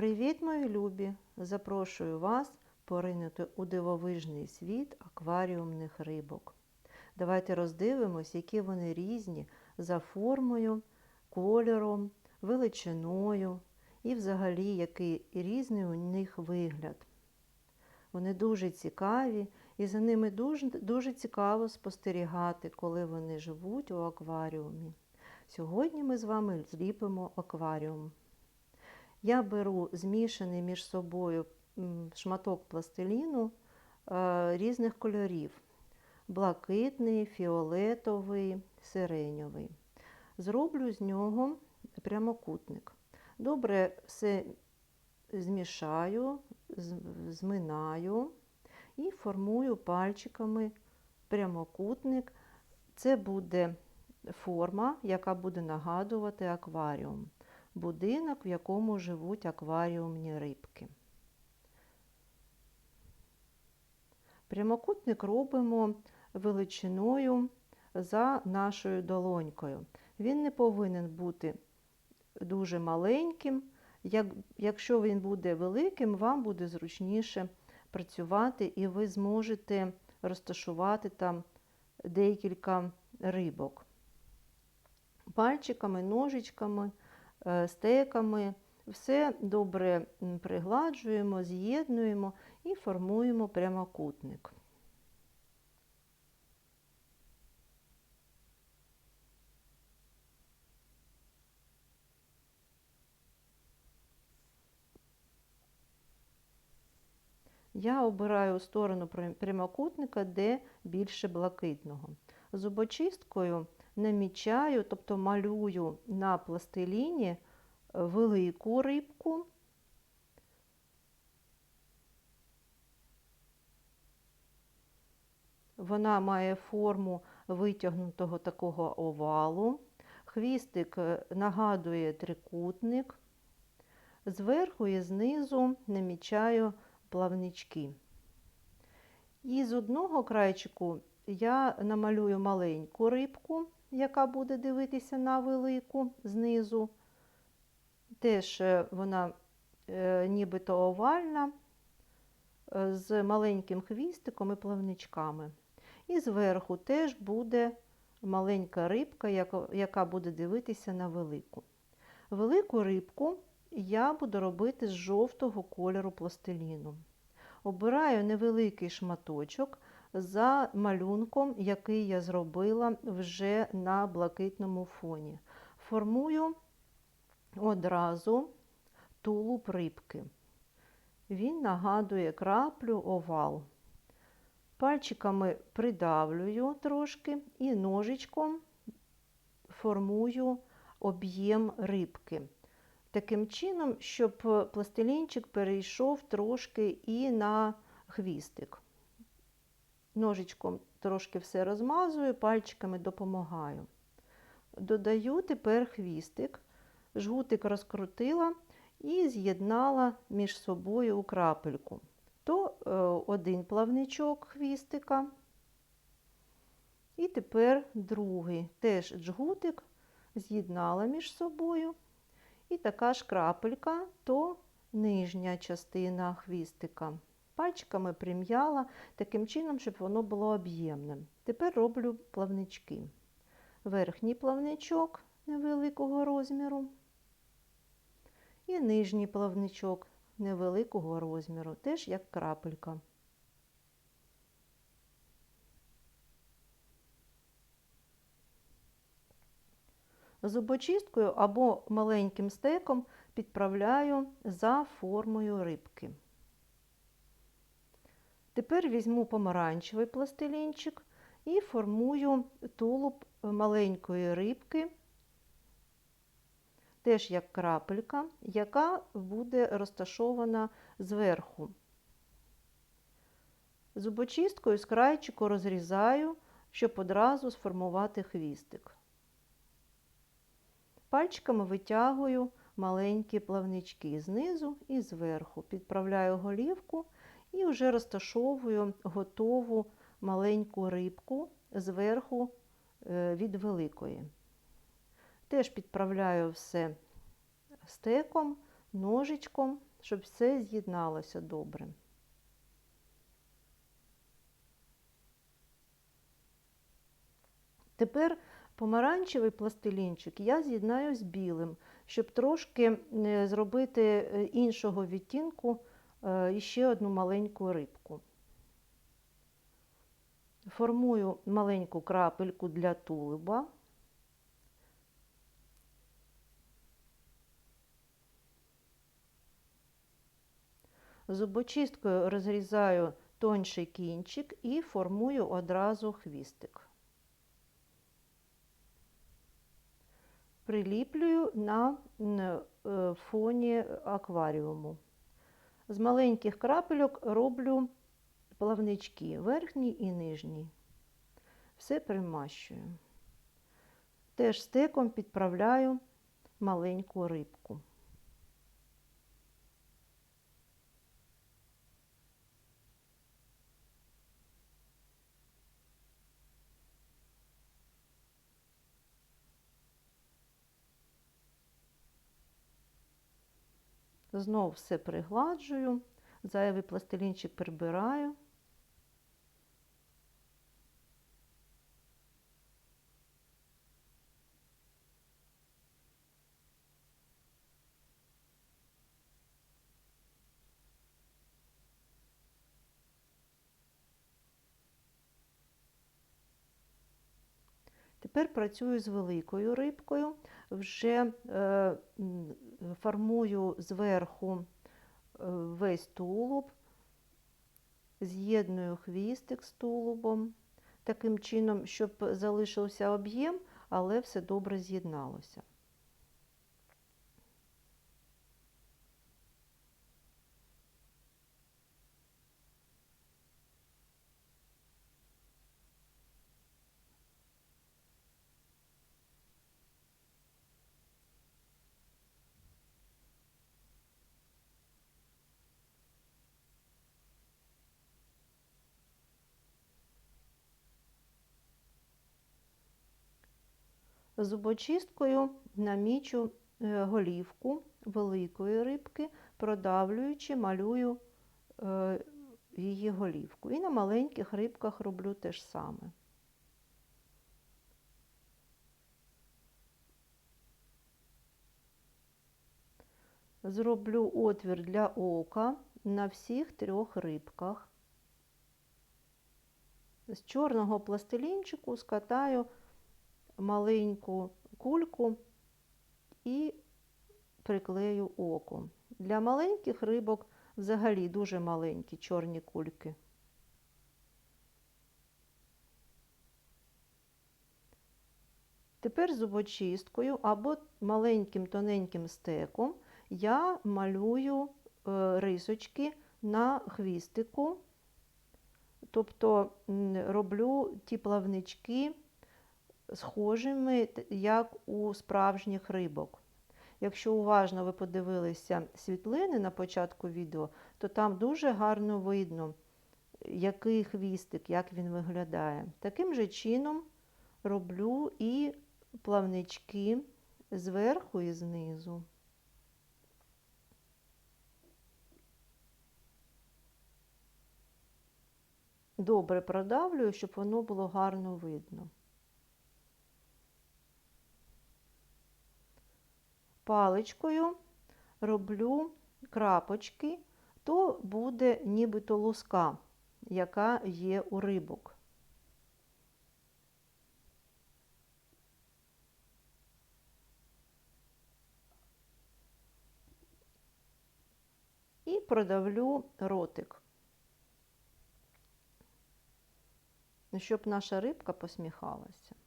Привіт, мої любі! Запрошую вас поринути у дивовижний світ акваріумних рибок. Давайте роздивимось, які вони різні за формою, кольором, величиною і взагалі який різний у них вигляд. Вони дуже цікаві і за ними дуже, дуже цікаво спостерігати, коли вони живуть у акваріумі. Сьогодні ми з вами зліпимо акваріум. Я беру змішаний між собою шматок пластиліну е, різних кольорів: блакитний, фіолетовий, сиреньовий. Зроблю з нього прямокутник. Добре все змішаю, зминаю і формую пальчиками прямокутник. Це буде форма, яка буде нагадувати акваріум будинок, в якому живуть акваріумні рибки. Прямокутник робимо величиною за нашою долонькою. Він не повинен бути дуже маленьким. Якщо він буде великим, вам буде зручніше працювати і ви зможете розташувати там декілька рибок. Пальчиками, ножичками стеками. Все добре пригладжуємо, з'єднуємо і формуємо прямокутник. Я обираю сторону прямокутника, де більше блакитного. Зубочисткою намічаю, тобто малюю на пластиліні е, велику рибку. Вона має форму витягнутого такого овалу. Хвістик е, нагадує трикутник. Зверху і знизу намічаю плавнички. І з одного крайчику я намалюю маленьку рибку, яка буде дивитися на велику знизу. Теж е, вона е, нібито овальна, е, з маленьким хвістиком і плавничками. І зверху теж буде маленька рибка, яка буде дивитися на велику. Велику рибку я буду робити з жовтого кольору пластиліну. Обираю невеликий шматочок за малюнком, який я зробила вже на блакитному фоні. Формую одразу тулуб рибки. Він нагадує краплю овал. Пальчиками придавлюю трошки і ножичком формую об'єм рибки. Таким чином, щоб пластилінчик перейшов трошки і на хвістик. Ножичком трошки все розмазую, пальчиками допомагаю. Додаю тепер хвістик, жгутик розкрутила і з'єднала між собою у крапельку. То е, один плавничок хвістика. І тепер другий теж джгутик з'єднала між собою. І така ж крапелька, то нижня частина хвістика пальчиками прим'яла таким чином, щоб воно було об'ємним. Тепер роблю плавнички. Верхній плавничок невеликого розміру і нижній плавничок невеликого розміру, теж як крапелька. Зубочисткою або маленьким стеком підправляю за формою рибки. Тепер візьму помаранчевий пластилінчик і формую тулуб маленької рибки, теж як крапелька, яка буде розташована зверху. Зубочисткою з крайчику розрізаю, щоб одразу сформувати хвістик. Пальчиками витягую маленькі плавнички знизу і зверху, підправляю голівку і вже розташовую готову маленьку рибку зверху е, від великої. Теж підправляю все стеком, ножичком щоб все з'єдналося добре. Тепер помаранчевий пластилінчик я з'єднаю з білим, щоб трошки е, зробити е, іншого відтінку е, ще одну маленьку рибку. Формую маленьку крапельку для тулуба. Зубочисткою розрізаю тонший кінчик і формую одразу хвістик. Приліплюю на е, фоні акваріуму. З маленьких крапельок роблю плавнички, верхній і нижній. Все примащую. Теж стеком підправляю маленьку рибку. Знов все пригладжую, зайвий пластилінчик прибираю. Тепер працюю з великою рибкою, вже е, формую зверху е, весь тулуб, з'єдную хвістик з тулубом, таким чином, щоб залишився об'єм, але все добре з'єдналося. Зубочисткою намічу е, голівку великої рибки, продавлюючи, малюю е, її голівку. І на маленьких рибках роблю те ж саме. Зроблю отвір для ока на всіх трьох рибках. З чорного пластилінчику скатаю маленьку кульку і приклею око. Для маленьких рибок взагалі дуже маленькі чорні кульки. Тепер зубочисткою або маленьким тоненьким стеком я малюю е, рисочки на хвістику, тобто роблю ті плавнички схожими, як у справжніх рибок. Якщо уважно ви подивилися світлини на початку відео, то там дуже гарно видно, який хвістик, як він виглядає. Таким же чином роблю і плавнички зверху і знизу. Добре продавлюю, щоб воно було гарно видно. Паличкою роблю крапочки, то буде нібито луска, яка є у рибок. І продавлю ротик, щоб наша рибка посміхалася.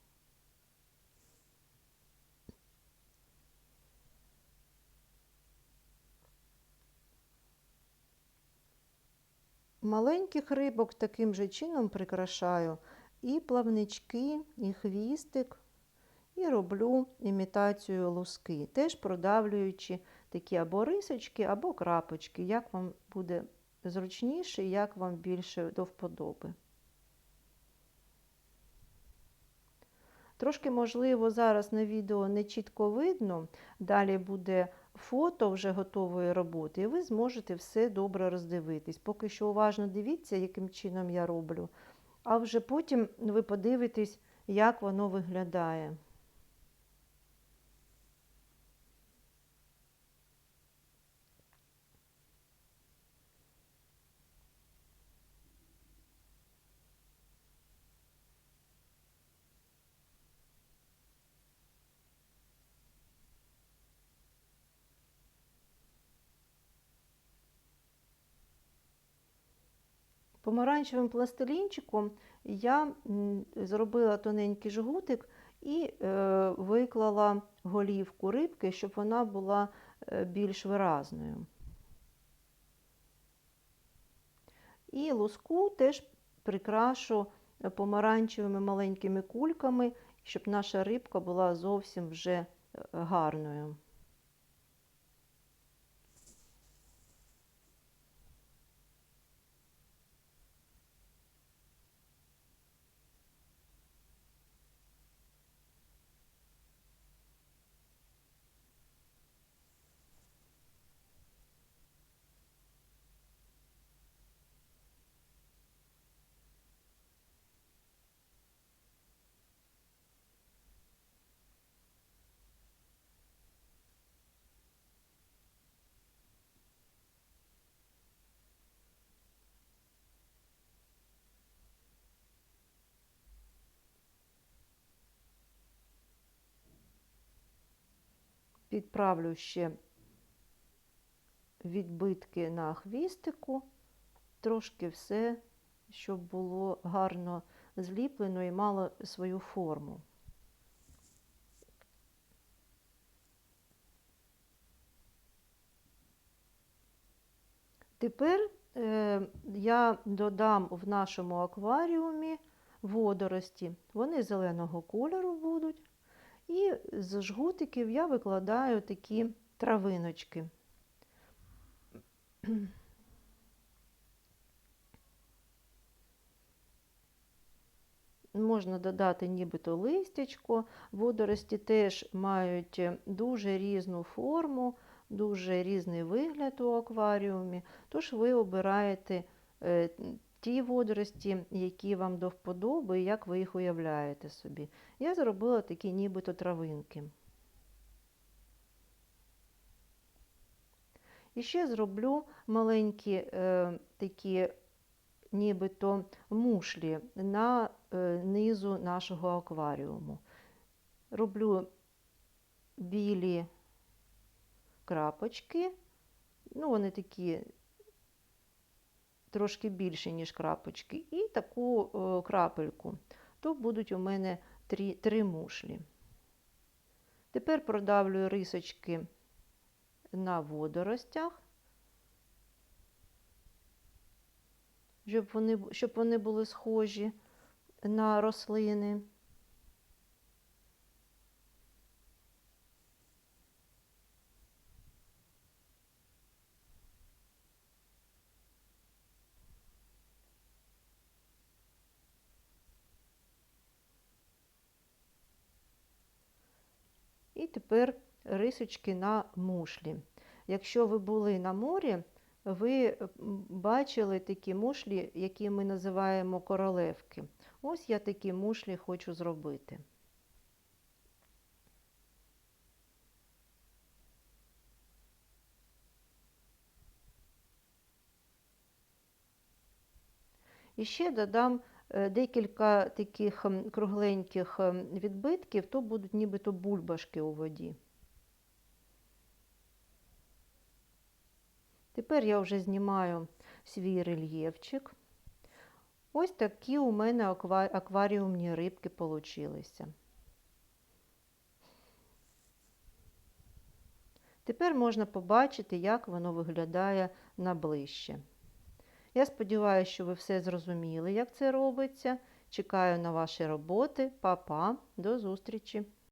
Маленьких рибок таким же чином прикрашаю і плавнички, і хвістик, і роблю імітацію луски, теж продавлюючи такі або рисочки, або крапочки, як вам буде зручніше, як вам більше до вподоби. Трошки, можливо, зараз на відео не чітко видно, далі буде фото вже готової роботи, і ви зможете все добре роздивитись. Поки що уважно дивіться, яким чином я роблю, а вже потім ви подивитесь, як воно виглядає. Помаранчевим пластилінчиком я зробила тоненький жгутик і е, виклала голівку рибки, щоб вона була е, більш виразною. І луску теж прикрашу помаранчевими маленькими кульками, щоб наша рибка була зовсім вже е, гарною. Підправлю ще відбитки на хвістику, трошки все, щоб було гарно зліплено і мало свою форму. Тепер е, я додам в нашому акваріумі водорості. Вони зеленого кольору будуть. І з жгутиків я викладаю такі травиночки. Можна додати нібито листячко. Водорості теж мають дуже різну форму, дуже різний вигляд у акваріумі. Тож ви обираєте е, ті водорості, які вам до вподоби, і як ви їх уявляєте собі. Я зробила такі нібито травинки. І ще зроблю маленькі е, такі нібито мушлі на е, низу нашого акваріуму. Роблю білі крапочки, ну, вони такі трошки більше, ніж крапочки, і таку крапельку. То будуть у мене три, три мушлі. Тепер продавлюю рисочки на водоростях, щоб вони, щоб вони були схожі на рослини. І тепер рисочки на мушлі. Якщо ви були на морі, ви бачили такі мушлі, які ми називаємо королевки. Ось я такі мушлі хочу зробити. І ще додам декілька таких кругленьких відбитків, то будуть нібито бульбашки у воді. Тепер я вже знімаю свій рельєфчик. Ось такі у мене акваріумні рибки получилися. Тепер можна побачити, як воно виглядає наближче. Я сподіваюся, що ви все зрозуміли, як це робиться. Чекаю на ваші роботи. Па-па, до зустрічі!